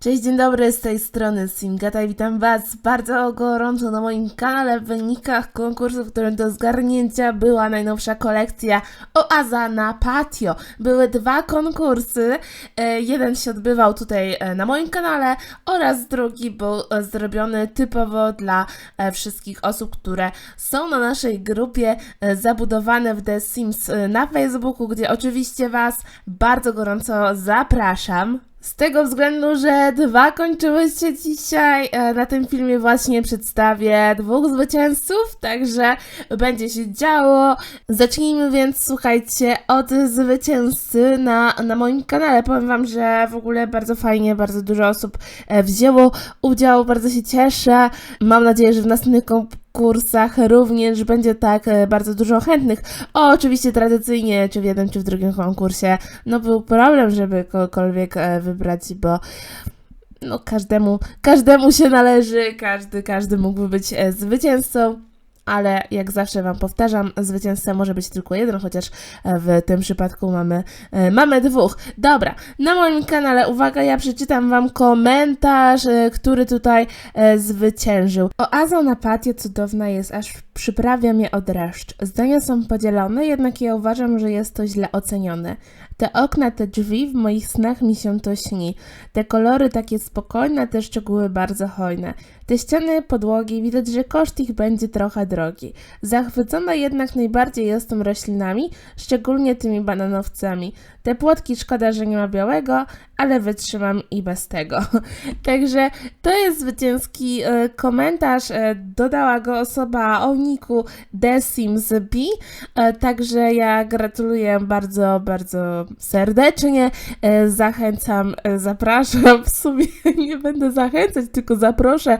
Cześć, dzień dobry, z tej strony Simgata i witam Was bardzo gorąco na moim kanale w wynikach konkursu, w którym do zgarnięcia była najnowsza kolekcja Oaza na Patio. Były dwa konkursy, e, jeden się odbywał tutaj e, na moim kanale oraz drugi był e, zrobiony typowo dla wszystkich osób, które są na naszej grupie zabudowane w The Sims na Facebooku, gdzie oczywiście Was bardzo gorąco zapraszam. Z tego względu, że dwa kończyły się dzisiaj, e, na tym filmie właśnie przedstawię dwóch zwycięzców, także będzie się działo. Zacznijmy więc, słuchajcie, od zwycięzcy na, na moim kanale. Powiem Wam, że w ogóle bardzo fajnie, bardzo dużo osób e, wzięło udział, bardzo się cieszę. Mam nadzieję, że w następnych konkursach również będzie tak e, bardzo dużo chętnych. O, oczywiście tradycyjnie, czy w jednym, czy w drugim konkursie, no był problem, żeby kogokolwiek e, wybrać, bo no każdemu, każdemu się należy, każdy, każdy mógłby być e, zwycięzcą. Ale jak zawsze Wam powtarzam, zwycięzca może być tylko jeden, chociaż e, w tym przypadku mamy, e, mamy dwóch. Dobra, na moim kanale, uwaga, ja przeczytam Wam komentarz, e, który tutaj zwyciężył. Oaza na patio cudowna jest, aż przyprawia mnie od reszt. Zdania są podzielone, jednak ja uważam, że jest to źle ocenione. Te okna, te drzwi, w moich snach mi się to śni. Te kolory takie spokojne, te szczegóły bardzo hojne. Te ściany, podłogi, widać, że koszt ich będzie trochę drogi. Zachwycona jednak najbardziej jestem roślinami, szczególnie tymi bananowcami. Te płotki szkoda, że nie ma białego, ale wytrzymam i bez tego. Także to jest zwycięski e, komentarz. E, dodała go osoba o niku The Sims B. E, także ja gratuluję bardzo, bardzo serdecznie. E, zachęcam, e, zapraszam. W sumie nie będę zachęcać, tylko zaproszę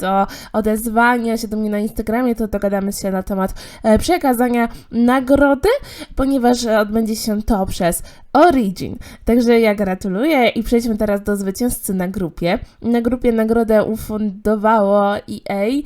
do odezwania się do mnie na Instagramie, to dogadamy się na temat przekazania nagrody, ponieważ odbędzie się to przez Origin. Także ja gratuluję i przejdźmy teraz do zwycięzcy na grupie. Na grupie nagrodę ufundowało EA,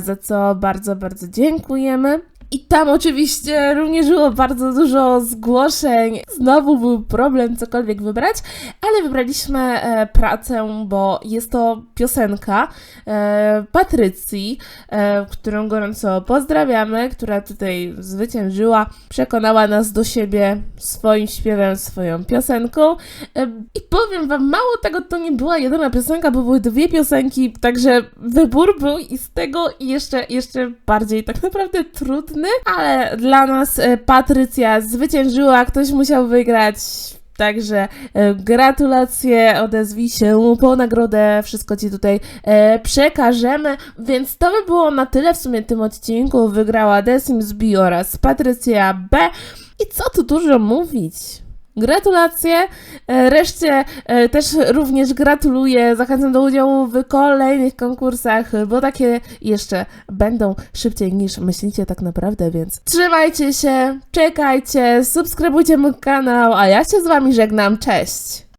za co bardzo, bardzo dziękujemy. I tam oczywiście również było bardzo dużo zgłoszeń. Znowu był problem cokolwiek wybrać, ale wybraliśmy e, pracę, bo jest to piosenka e, Patrycji, e, którą gorąco pozdrawiamy, która tutaj zwyciężyła, przekonała nas do siebie swoim śpiewem, swoją piosenką. E, I powiem wam, mało tego, to nie była jedyna piosenka, bo były dwie piosenki, także wybór był i z tego jeszcze, jeszcze bardziej tak naprawdę trudny, ale dla nas e, Patrycja zwyciężyła, ktoś musiał wygrać. Także e, gratulacje, odezwij się po nagrodę, wszystko Ci tutaj e, przekażemy. Więc to by było na tyle w sumie w tym odcinku. Wygrała The Sims B oraz Patrycja B. I co tu dużo mówić? Gratulacje. E, Reszcie e, też również gratuluję. Zachęcam do udziału w kolejnych konkursach, bo takie jeszcze będą szybciej niż myślicie tak naprawdę, więc trzymajcie się, czekajcie, subskrybujcie mój kanał, a ja się z Wami żegnam. Cześć!